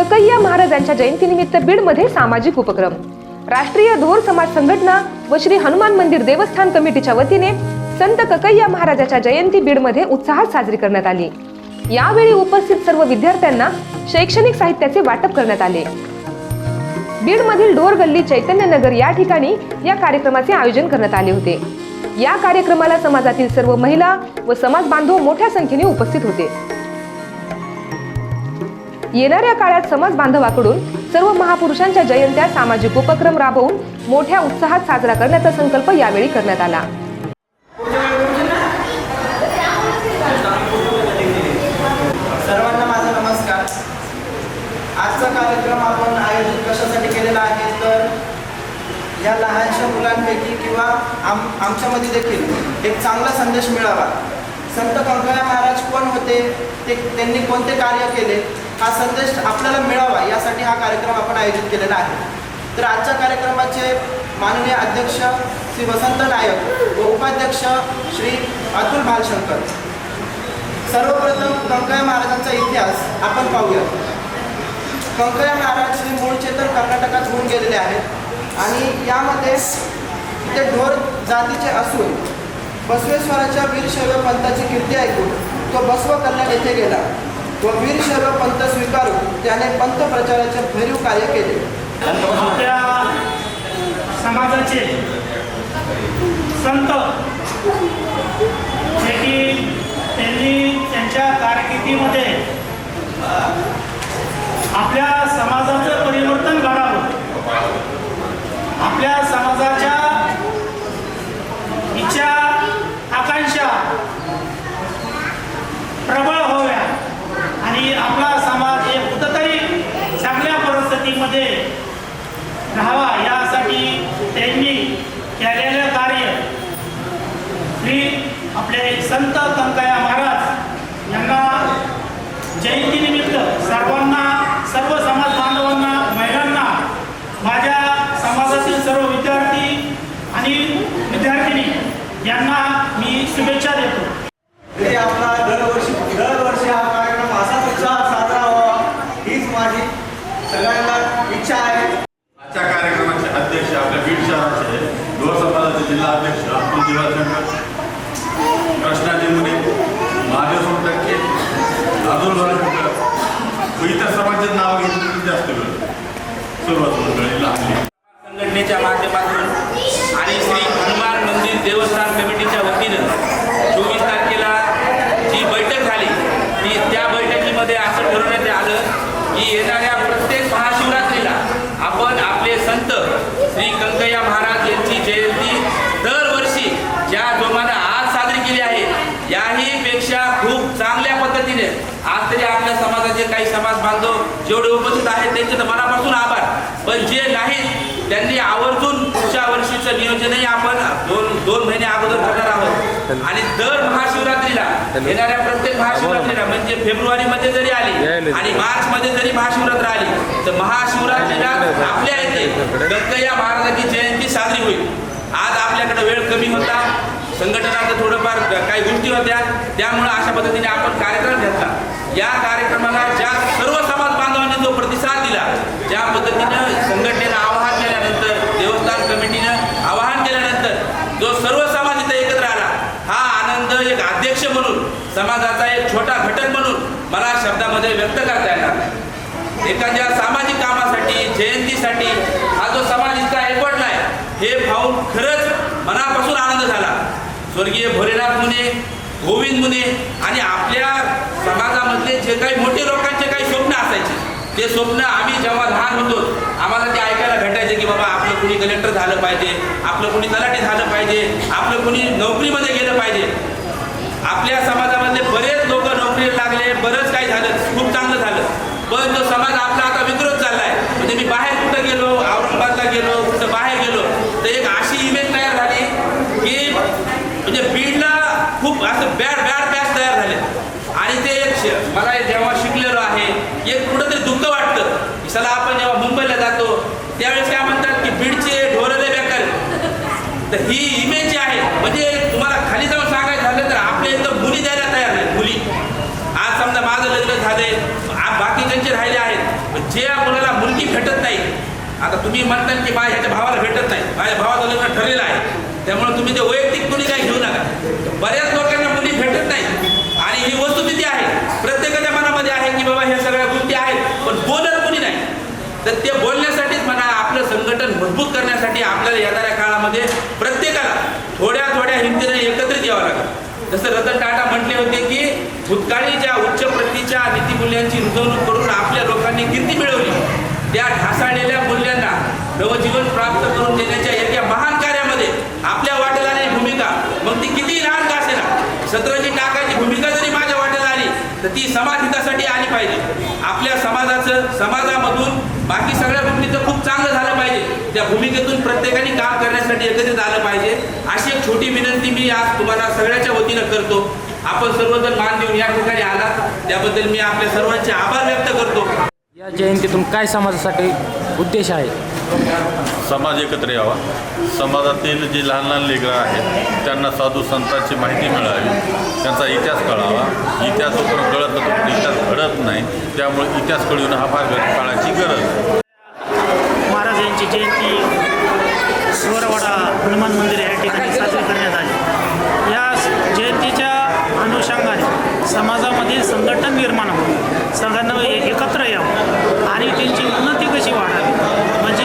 ककय्या महाराजांच्या जयंतीनिमित्त बीडमध्ये सामाजिक उपक्रम. राष्ट्रीय धोर समाज संघटना व श्री हनुमान मंदिर देवस्थान कमिटीच्या वतीने संत ककय्या महाराजाच्या जयंती बीडमध्ये उत्साहात साजरी करण्यात आली. यावेळी उपस्थित सर्व विद्यार्थ्यांना शैक्षणिक साहित्याचे वाटप करण्यात आले. बीडमधील ढोर गल्ली चैतन्य नगर या ठिकाणी या कार्यक्रमाचे आयोजन करण्यात आले होते. या कार्यक्रमाला समाजातील सर्व महिला व समाज बांधव मोठ्या संख्येने उपस्थित होते. येणाऱ्या काळात समाज बांधवाकडून सर्व महापुरुषांच्या जयंत्या सामाजिक उपक्रम राबवून मोठ्या उत्साहात साजरा करण्याचा संकल्प यावेळी करण्यात आला. सर्वांना माझा नमस्कार. आजचा कार्यक्रम आपण आयोजित कशासाठी केलेला आहे? तर या लहानशा मुलांपैकी किंवा आम आमच्यामध्ये देखील एक चांगला संदेश मिळावा. संत कंकया महाराज कोण होते? ते त्यांनी कोणते कार्य केले? हा संदेश आपल्याला मिळावा यासाठी हा कार्यक्रम आपण आयोजित केलेला आहे. तर आजच्या कार्यक्रमाचे माननीय अध्यक्ष श्री वसंत नायक व उपाध्यक्ष श्री अतुल भालशंकर. सर्वप्रथम कंकया महाराजांचा इतिहास आपण पाहूया. कंकया महाराज श्री मूळचे तर कर्नाटकात होऊन गेलेले आहेत आणि यामध्ये ते ढोर जातीचे असून बसवेश्वराच्या वीरशैव पंथाची कीर्ती ऐकून तो बसव कल्याण येथे गेला. व वीरशैव पंथ स्वीकारून त्याने पंत प्रचाराचे भरीव कार्य केले. आपल्या समाजाचे संत जे की त्यांनी त्यांच्या कारकिर्दीमध्ये आपल्या समाजाचं परिवर्तन घडावं. आपल्या समाजात इच्छा आकांक्षा प्रबळ व्हाव्या आणि आपला समाज हे कुठंतरी चांगल्या परिस्थितीमध्ये राहावा यासाठी त्यांनी केलेलं कार्य श्री आपले संत कंकया महाराज यांना जयंतीनिमित्त सर्वांना सर्व समाज बांधवांना महिलांना माझ्या समाजातील सर्व विद्यार्थी आणि विद्यार्थिनी यांना मी शुभेच्छा देतो तरी आपला दरवर्षी दरवर्षी हा कार्यक्रम असाच उत्साहात साजरा व्हावा हीच माझी सगळ्यांना इच्छा आहे आजच्या कार्यक्रमाचे अध्यक्ष आपल्या बीड शहराचे ढोर समाजाचे जिल्हा अध्यक्ष अब्दुल दिवाळशंकर कृष्णाजी मुने महादेव सोमटक्के अब्दुल दिवाळशंकर व इतर समाजाचे नाव घेतले तरी जास्त वेळ. सुरुवात लहान संघटनेच्या माध्यमातून आणि श्री हनुमान मंदिर देवस्थान कमिटीच्या वतीनं चोवीस तारखेला जी बैठक झाली ती त्या बैठकीमध्ये असं ठरवण्यात आलं की येणाऱ्या प्रत्येक महाशिवरात्रीला आपण आपले संत श्री कंकय्या महाराज यांची जयंती दरवर्षी ज्या जोमानं आज साजरी केली आहे याही पेक्षा खूप चांगल्या पद्धतीने आज तरी आपल्या समाजाचे काही समाज बांधव जेवढे उपस्थित आहेत त्यांचे तर मनापासून आभार. पण जे नाहीत त्यांनी आवर्जून पुढच्या वर्षीचं नियोजनही आपण दोन दोन महिने अगोदर करणार आहोत. आणि दर महाशिवरात्रीला येणाऱ्या प्रत्येक महाशिवरात्रीला म्हणजे फेब्रुवारीमध्ये जरी आली आणि मार्च मध्ये जरी महाशिवरात्र आली तर महाशिवरात्रीला आपल्या इथे दत्तय्या महाराजांची जयंती साजरी होईल. आज आपल्याकडे वेळ कमी होता. संघटनाचं थोडंफार काही गोष्टी होत्या. त्यामुळं अशा पद्धतीने आपण कार्यक्रम घेतला. या कार्यक्रमाला ज्या सर्व समाज बांधवांनी जो प्रतिसाद दिला ज्या पद्धतीनं संघटनेनं आवाहन केल्यानंतर देवस्थान कमिटीनं आवाहन केल्यानंतर जो सर्व समाज इथं एकत्र आला हा आनंद एक अध्यक्ष म्हणून समाजाचा एक छोटा घटक म्हणून मला शब्दामध्ये व्यक्त करता येणार. नाही. एखाद्या सामाजिक कामासाठी जयंतीसाठी हा जो समाज इतका एकवटला आहे हे पाहून खरंच मनापासून आनंद झाला. स्वर्गीय भोलेनाथ मुने गोविंद मुने आणि आपल्या समाजामधले जे काही मोठे लोकांचे काही स्वप्न असायचे ते स्वप्न आम्ही जेव्हा लहान होतो आम्हाला ते ऐकायला भेटायचे की बाबा आपलं कुणी कलेक्टर झालं पाहिजे आपलं कुणी तलाठी झालं पाहिजे आपलं कुणी नोकरीमध्ये गेलं पाहिजे. आपल्या समाजामधले बरेच लोक नोकरीला लागले बरंच काही झालं खूप चांगलं झालं. पण तो समाज आपला आता विकृत मजबूत करण्यासाठी आपल्याला येणाऱ्या काळामध्ये प्रत्येकाला थोड्या थोड्या हिमतीने एकत्रित यावं लागेल. जसं रतन टाटा म्हटले होते की भूतकाळी ज्या उच्च प्रतीच्या नीतीमूल्यांची रुजवणूक करून आपल्या लोकांनी कीर्ती मिळवली त्या ढासाळलेल्या मूल्यांना नवजीवन प्राप्त करून देण्याच्या एका महान कार्यामध्ये आपल्या वाट्याला आली भूमिका मग ती किती लहान का असेल सतराजी टाकाची भूमिका जरी माझ्या वाट्याला आली तर ती समाज हितासाठी आली पाहिजे. आपल्या समाजाचं समाजामधून भूमिकेतून प्रत्येकाने काम करण्यासाठी एकत्रित आलं पाहिजे. अशी एक छोटी विनंती मी आज तुम्हाला सगळ्याच्या वतीनं करतो. आपण सर्वजण मान देऊन या ठिकाणी आला. त्याबद्दल मी आपल्या सर्वांचे आभार व्यक्त करतो. या जयंतीतून काय समाजासाठी उद्देश आहे? समाज एकत्र यावा. समाजातील जे लहान लहान लेकरं आहेत त्यांना साधू संतांची माहिती मिळावी. त्यांचा इतिहास कळावा. इतिहास कळत इतिहास घडत नाही त्यामुळे इतिहास कळून हा फार काळाची गरज यांची जयंती स्वरवाडा हनुमान मंदिर या ठिकाणी साजरी करण्यात आली. या जयंतीच्या अनुषंगाने समाजामध्ये संघटन निर्माण होऊन सगळ्यांना एकत्र यावं आणि त्यांची उन्नती कशी वाढावी? म्हणजे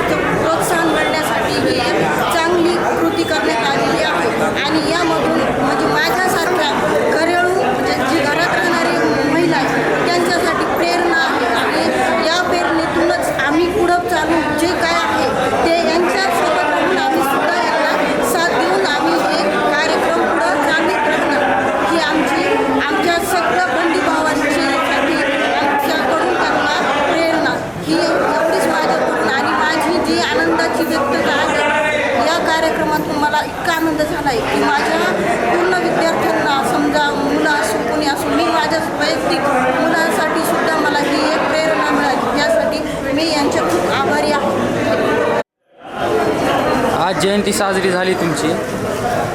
आहे की माझ्या पूर्ण विद्यार्थ्यांना समजा मुलं असो कोणी असो मी माझ्या वैयक्तिक मुलांसाठी सुद्धा मला ही एक प्रेरणा मिळाली. यासाठी मी यांचे खूप आभारी आहे. आज जयंती साजरी झाली तुमची.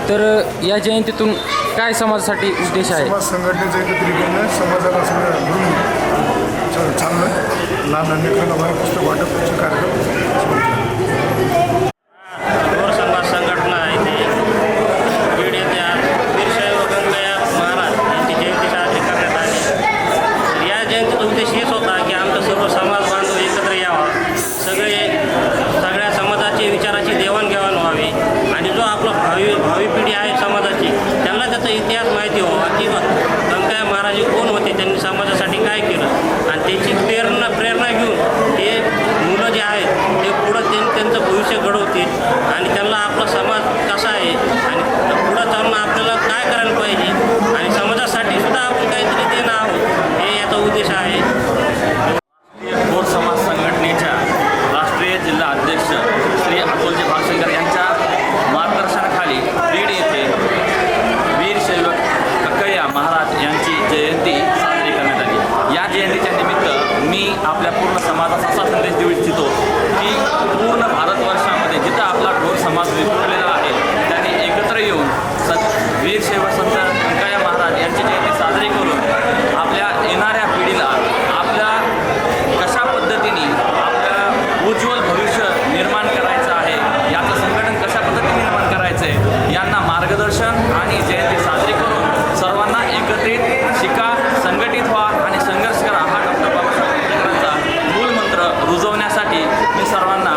तर या जयंतीतून काय समाजासाठी उद्देश आहे? समाज संघटनेचं एकत्रिकरण समाजाला सगळं घेऊन चाललं लहान लेकरांना पुस्तक वाटप कार्यक्रम मी सर्वांना